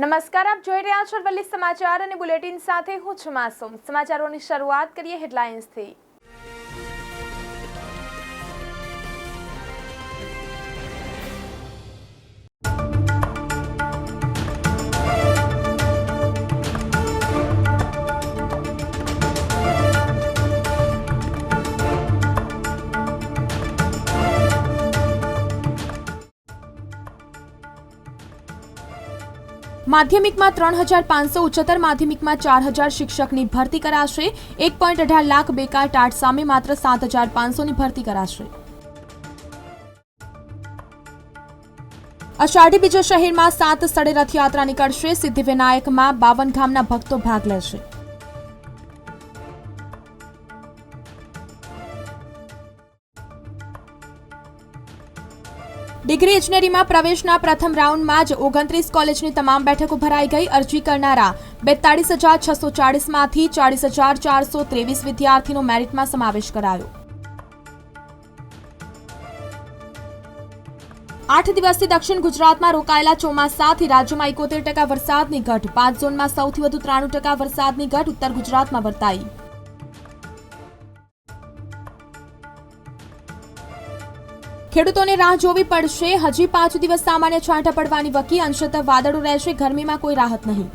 નમસ્કાર, આપ જોઈ રહ્યા છો વલ્લી સમાચાર અને બુલેટિન સાથે હું છું માસુમ. સમાચારોની શરૂઆત કરીએ હેડલાઇન્સથી. માધ્યમિકમાં ત્રણ હજાર પાંચસો ઉચ્ચતર માધ્યમિકમાં ચાર હજાર શિક્ષકની ભરતી કરાશે. એક પોઈન્ટ અઢાર લાખ બેકાર ટાટ સામે માત્ર સાત હજાર પાંચસોની ભરતી કરાશે. અષાઢી બીજો શહેરમાં સાત સ્થળે રથયાત્રા નીકળશે. સિદ્ધિવિનાયકમાં બાવન ગામના ભક્તો ભાગ લેશે. ડિગ્રી ઇજનેરીમાં પ્રવેશના પ્રથમ રાઉન્ડમાં જ ઓગણત્રીસ કોલેજની તમામ બેઠકો ભરાઈ ગઈ અરજી કરનારા બેતાળીસ હજાર છસો ચાળીસમાંથી ચાળીસ હજાર ચારસો ત્રેવીસ વિદ્યાર્થીનો મેરિટમાં સમાવેશ કરાયો. આઠ દિવસથી દક્ષિણ ગુજરાતમાં રોકાયેલા ચોમાસાથી રાજ્યમાં એકોતેર ટકા વરસાદની ઘટ, પાંચ ઝોનમાં સૌથી વધુ ત્રાણું ટકા વરસાદની ઘટ ઉત્તર ગુજરાતમાં વર્તાઈ. ખેડૂતોને રાહ જોવી પડશે. હજી પાંચ દિવસ સામાન્ય છાંટા પડવાની વકી અંશત વાદળો રહેશે. ગરમીમાં કોઈ રાહત નહીં.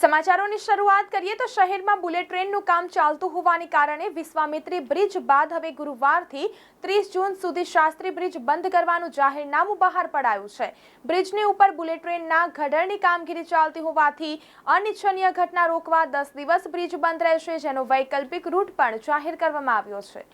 સમાચારોની શરૂઆત કરીએ તો શહેરમાં બુલેટ ટ્રેનનું કામ ચાલતું હોવાને કારણે વિશ્વામિત્રી બ્રિજ બાદ હવે ગુરુવારથી ત્રીસ જૂન સુધી શાસ્ત્રી બ્રિજ બંધ કરવાનું જાહેરનામું બહાર પડાયું છે. બ્રિજની ઉપર બુલેટ ટ્રેનના ઘડરની કામગીરી ચાલતી હોવાથી અનિચ્છનીય ઘટના રોકવા દસ દિવસ બ્રિજ બંધ રહેશે, જેનો વૈકલ્પિક રૂટ પણ જાહેર કરવામાં આવ્યો છે.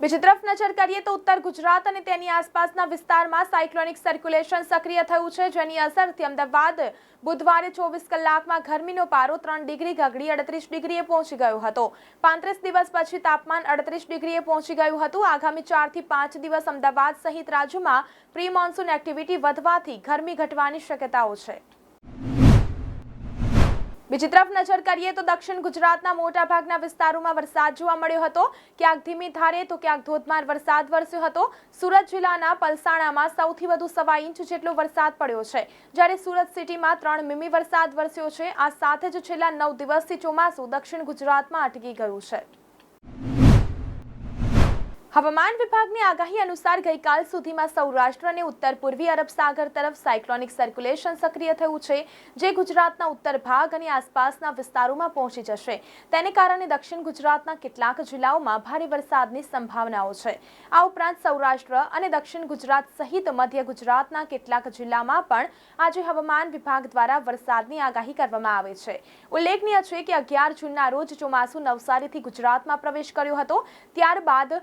બીજી તરફ નજર કરીએ તો ઉત્તર ગુજરાત અને તેની આસપાસના વિસ્તારમાં સાયક્લોનિક સર્ક્યુલેશન સક્રિય થયું છે, જેની અસરથી અમદાવાદ બુધવારે ચોવીસ કલાકમાં ગરમીનો પારો ત્રણ ડિગ્રી, ગગડી અડત્રીસ ડિગ્રીએ પહોંચી ગયો હતો. પાંત્રીસ દિવસ પછી તાપમાન અડત્રીસ ડિગ્રીએ પહોંચી ગયું હતું. આગામી ચારથી પાંચ દિવસ અમદાવાદ સહિત રાજ્યમાં પ્રી મોન્સૂન એક્ટિવિટી વધવાથી ગરમી ઘટવાની શક્યતાઓ છે. બીજી તરફ નજર કરીએ તો દક્ષિણ ગુજરાતના મોટાભાગના વિસ્તારોમાં વરસાદ જોવા મળ્યો હતો. ક્યાંક ધીમી ધારે તો ક્યાંક ધોધમાર વરસાદ વરસ્યો હતો. સુરત જિલ્લાના પલસાણામાં સૌથી વધુ સવા ઇંચ જેટલો વરસાદ પડ્યો છે. જ્યારે સુરત સિટીમાં ત્રણ મીમી વરસાદ વરસ્યો છે. આ સાથે જ છેલ્લા નવ દિવસથી ચોમાસું દક્ષિણ ગુજરાતમાં અટકી ગયું છે. હવામાન વિભાગની આગાહી અનુસાર ગઈકાલ સુધીમાં સૌરાષ્ટ્ર અને ઉત્તર પૂર્વી અરબ સાગર તરફ સાયક્લોનિક સર્ક્યુલેશન સક્રિય થયું છે, જે ગુજરાતના ઉત્તર ભાગ અને આસપાસના વિસ્તારોમાં પહોંચી જશે. તેને કારણે દક્ષિણ ગુજરાતના કેટલાક જિલ્લાઓમાં ભારે વરસાદની સંભાવનાઓ છે. આ ઉપરાંત સૌરાષ્ટ્ર અને દક્ષિણ ગુજરાત સહિત મધ્ય ગુજરાતના કેટલાક જિલ્લામાં પણ આજે હવામાન વિભાગ દ્વારા વરસાદની આગાહી કરવામાં આવે છે. ઉલ્લેખનીય છે કે અગિયાર જૂનના રોજ ચોમાસુ નવસારીથી ગુજરાતમાં પ્રવેશ કર્યો હતો. ત્યારબાદ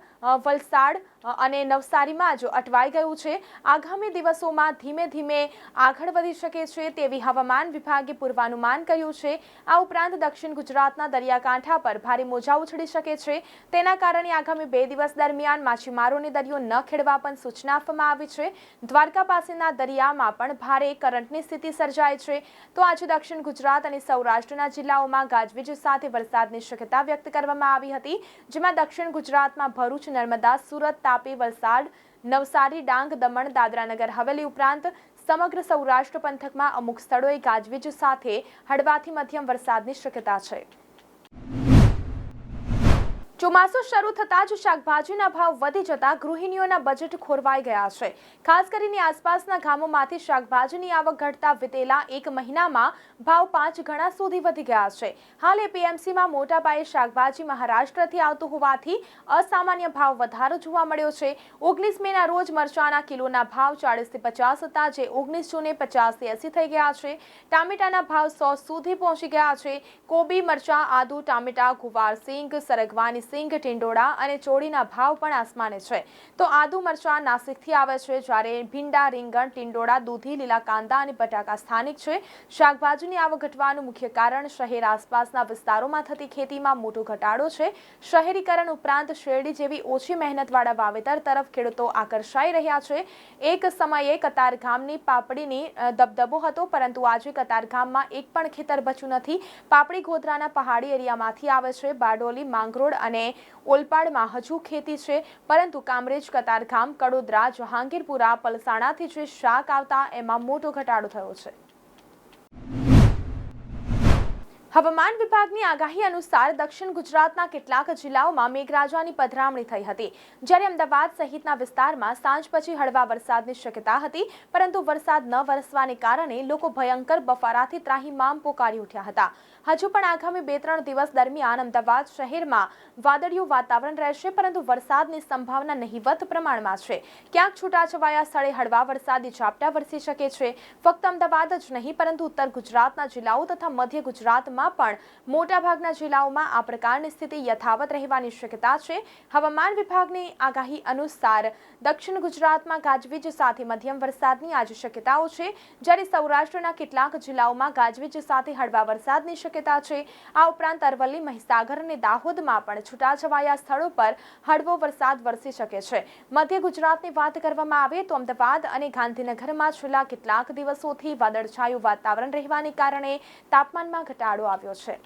વલસાડ અને નવસારીમાં જ અટવાઈ ગયું છે. આગામી દિવસોમાં ધીમે ધીમે આગળ વધી શકે છે તેવી હવામાન વિભાગે પૂર્વાનુમાન કર્યું છે. આ ઉપરાંત દક્ષિણ ગુજરાતના દરિયાકાંઠા પર ભારે મોજા ઉછળી શકે છે. તેના કારણે આગામી બે દિવસ દરમિયાન માછીમારોને દરિયો ન ખેડવા પણ સૂચના આપવામાં આવી છે. દ્વારકા પાસેના દરિયામાં પણ ભારે કરંટની સ્થિતિ સર્જાય છે. તો આજે દક્ષિણ ગુજરાત અને સૌરાષ્ટ્રના જિલ્લાઓમાં ગાજવીજ સાથે વરસાદની શક્યતા વ્યક્ત કરવામાં આવી હતી, જેમાં દક્ષિણ ગુજરાતમાં ભરૂચ, નર્મદા સુરત, તાપી, વલસાડ, નવસારી, ડાંગ, દમણ, દાદરાનગર. હવેલી ઉપરાંત સમગ્ર સૌરાષ્ટ્ર પંથકમાં અમુક સ્થળોએ ગાજવીજ સાથે હળવાથી મધ્યમ વરસાદની શક્યતા છે. ચોમાસું શરૂ થતાં જ શાકભાજીના ભાવ વધી જતા ગૃહિણીઓના બજેટ ખોરવાઈ ગયા છે. ખાસ કરીને આસપાસના ગામોમાંથી શાકભાજીની આવક ઘટતા વિતેલા એક મહિનામાં ભાવ પાંચ ગણા સુધી વધી ગયા છે. હાલ એપીએમસીમાં મોટા પાયે શાકભાજી મહારાષ્ટ્રથી આવતું હોવાથી અસામાન્ય ભાવ વધારો જોવા મળ્યો છે. ઓગણીસ મેના રોજ મરચાના કિલોના ભાવ ચાળીસથી પચાસ હતા, જે ઓગણીસ જૂને પચાસથી એસી થઈ ગયા છે. ટામેટાના ભાવ સો સુધી પહોંચી ગયા છે. કોબી, મરચા, આદુ, ટામેટા, ગુવાર, સિંગ, સરગવાની સિંગ, ટિંડોળા અને ચોળીના ભાવ પણ આસમાને છે. તો આદુ મરચા નાસિકથી આવે છે જ્યારે ભીંડા, રીંગણ, ટિંડોળા, દૂધી લીલા કાંદા અને બટાકા સ્થાનિક છે. શાકભાજીની આવક ઘટવાનું મુખ્ય કારણ શહેર આસપાસના વિસ્તારોમાં થતી ખેતીમાં મોટો ઘટાડો છે. શહેરીકરણ ઉપરાંત શેરડી જેવી ઓછી મહેનતવાળા વાવેતર તરફ ખેડૂતો આકર્ષાઈ રહ્યા છે. એક સમયે કતારગામની પાપડીની દબદબો હતો, પરંતુ આજે કતારગામમાં એક પણ ખેતર બચ્યું નથી. પાપડી ગોધરાના પહાડી એરિયામાંથી આવે છે. બારડોલી, માંગરોળ અને અને ઓલપાડમાં હજુ ખેતી છે. પરંતુ કામરેજ, કતારગામ, કડોદરા, જહાંગીરપુરા, પલસાણાથી જે શાક આવતા, એમાં મોટો ઘટાડો થયો છે. હવામાન વિભાગની આગાહી અનુસાર દક્ષિણ ગુજરાતના કેટલાક જિલ્લાઓમાં મેઘરાજાની પધરામણી થઈ હતી. જ્યારે અમદાવાદ સહિતના વિસ્તારમાં સાંજ પછી હળવા વરસાદની શક્યતા હતી, પરંતુ વરસાદ ન વરસવાને કારણે લોકો ભયંકર બફારાથી ત્રાહીમામ પોકારી ઉઠ્યા હતા. હજુ પણ આગામી બે ત્રણ દિવસ દરમિયાન અમદાવાદ શહેરમાં વાદળિયું વાતાવરણ રહેશે, પરંતુ વરસાદની સંભાવના નહિવત પ્રમાણમાં છે. ક્યાંક છૂટાછવાયા સ્થળે હળવા વરસાદી ઝાપટા વરસી શકે છે. ફક્ત અમદાવાદ જ નહીં, પરંતુ ઉત્તર ગુજરાતના જિલ્લાઓ તથા મધ્ય ગુજરાતમાં પણ મોટાભાગના જિલ્લાઓમાં આ પ્રકારની સ્થિતિ યથાવત રહેવાની શક્યતા છે. હવામાન વિભાગની આગાહી અનુસાર દક્ષિણ ગુજરાતમાં ગાજવીજ સાથે મધ્યમ વરસાદની આજે શક્યતાઓ છે. જ્યારે સૌરાષ્ટ્રના કેટલાક જિલ્લાઓમાં ગાજવીજ સાથે હળવા વરસાદની શક્યતા છે. આ ઉપરાંત અરવલ્લી, મહીસાગર અને દાહોદમાં પણ છૂટાછવાયા સ્થળો પર હળવો વરસાદ વરસી શકે છે. મધ્ય ગુજરાતની વાત કરવામાં આવે તો અમદાવાદ અને ગાંધીનગરમાં છેલ્લા કેટલાક દિવસોથી વાદળછાયું વાતાવરણ રહેવાને કારણે તાપમાનમાં ઘટાડો આવ્યો છે.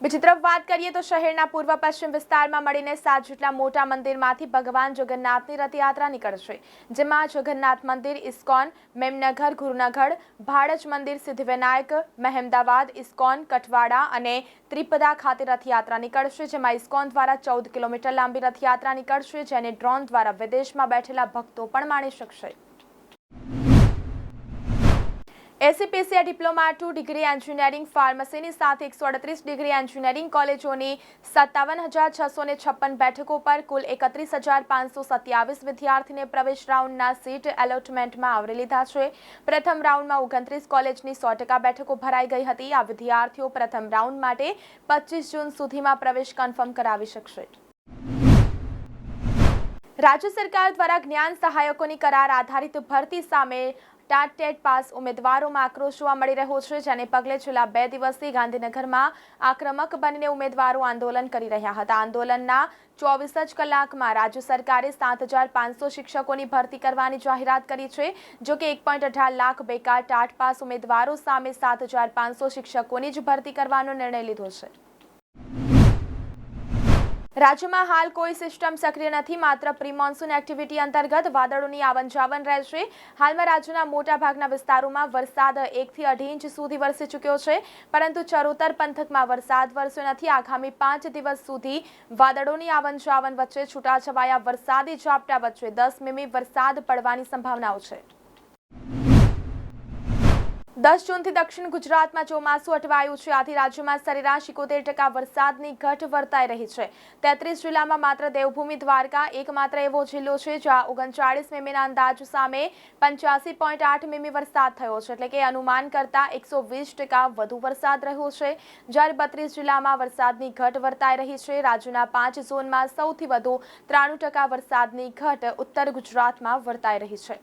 બીજી તરફ વાત કરીએ તો શહેરના પૂર્વ પશ્ચિમ વિસ્તારમાં મળીને સાત જેટલા મોટા મંદિરમાંથી ભગવાન જગન્નાથની રથયાત્રા નીકળશે, જેમાં જગન્નાથ મંદિર, ઇસ્કોન, મેમનગર, ગુરુનગર, ભાડજ મંદિર, સિદ્ધિવિનાયક, મહેમદાવાદ, ઇસ્કોન, કઠવાડા અને ત્રિપદા ખાતે રથયાત્રા નીકળશે, જેમાં ઇસ્કોન દ્વારા ચૌદ કિલોમીટર લાંબી રથયાત્રા નીકળશે, જેને ડ્રોન દ્વારા વિદેશમાં બેઠેલા ભક્તો પણ માણી શકશે. એસીપીસીએ ડિપ્લોમા ટુ ડિગ્રી એન્જિનિયરિંગ ફાર્મસીની સાથે એકસો અડત્રીસ ડિગ્રી એન્જિનિયરિંગ કોલેજોની સત્તાવન હજાર છસો ને છપ્પન બેઠકો પર કુલ એકત્રીસ હજાર પાંચસો સત્યાવીસ વિદ્યાર્થીને પ્રવેશ રાઉન્ડના સીટ એલોટમેન્ટમાં આવરી લીધા છે. પ્રથમ રાઉન્ડમાં ઓગણત્રીસ કોલેજની સો ટકા બેઠકો ભરાઈ ગઈ હતી. આ વિદ્યાર્થીઓ પ્રથમ રાઉન્ડ માટે પચીસ જૂન સુધીમાં પ્રવેશ કન્ફર્મ કરાવી શકશે. રાજ્ય સરકાર દ્વારા જ્ઞાન સહાયકોની કરાર આધારિત ભરતી સામે ટાટ ટેટ પાસ ઉમેદવારોમાં આક્રોશ જોવા મળી રહ્યો છે, જેને પગલે છેલ્લા બે દિવસથી ગાંધીનગરમાં આક્રમક બનીને ઉમેદવારો આંદોલન કરી રહ્યા હતા. આંદોલનના ચોવીસ જ કલાકમાં રાજ્ય સરકારે સાત હજાર પાંચસો શિક્ષકોની ભરતી કરવાની જાહેરાત કરી છે, જો કે એક પોઈન્ટ અઢાર લાખ બેકાર ટાટ પાસ ઉમેદવારો સામે સાત હજાર પાંચસો શિક્ષકોની જ ભરતી કરવાનો નિર્ણય લીધો છે. રાજ્યમાં હાલ કોઈ સિસ્ટમ સક્રિય નથી, માત્ર પ્રી મોન્સૂન એક્ટિવિટી અંતર્ગત વાદળોની આવન જાવન રહેશે. હાલમાં રાજ્યના મોટાભાગના વિસ્તારોમાં વરસાદ એકથી અઢી ઇંચ સુધી વરસી ચૂક્યો છે, પરંતુ ચરોતર પંથકમાં વરસાદ વરસ્યો નથી. આગામી પાંચ દિવસ સુધી વાદળોની આવન જાવન વચ્ચે છૂટાછવાયા વરસાદી ઝાપટા વચ્ચે દસ મીમી વરસાદ પડવાની સંભાવનાઓ છે. દસ જૂનથી દક્ષિણ ગુજરાતમાં ચોમાસું અટવાયું છે. આથી રાજ્યમાં સરેરાશ ઇકોતેર ટકા વરસાદની ઘટ વર્તાઈ રહી છે. તેત્રીસ જિલ્લામાં માત્ર દેવભૂમિ દ્વારકા એકમાત્ર એવો જિલ્લો છે, જ્યાં ઓગણચાળીસ મીમીના અંદાજ સામે પંચ્યાસી પોઈન્ટ આઠ મીમી વરસાદ થયો છે. એટલે કે અનુમાન કરતાં એકસો વીસ ટકા વધુ વરસાદ રહ્યો છે. જ્યારે બત્રીસ જિલ્લામાં વરસાદની ઘટ વર્તાઈ રહી છે. રાજ્યના પાંચ ઝોનમાં સૌથી વધુ ત્રાણું ટકા વરસાદની ઘટ ઉત્તર ગુજરાતમાં વર્તાઈ રહી છે.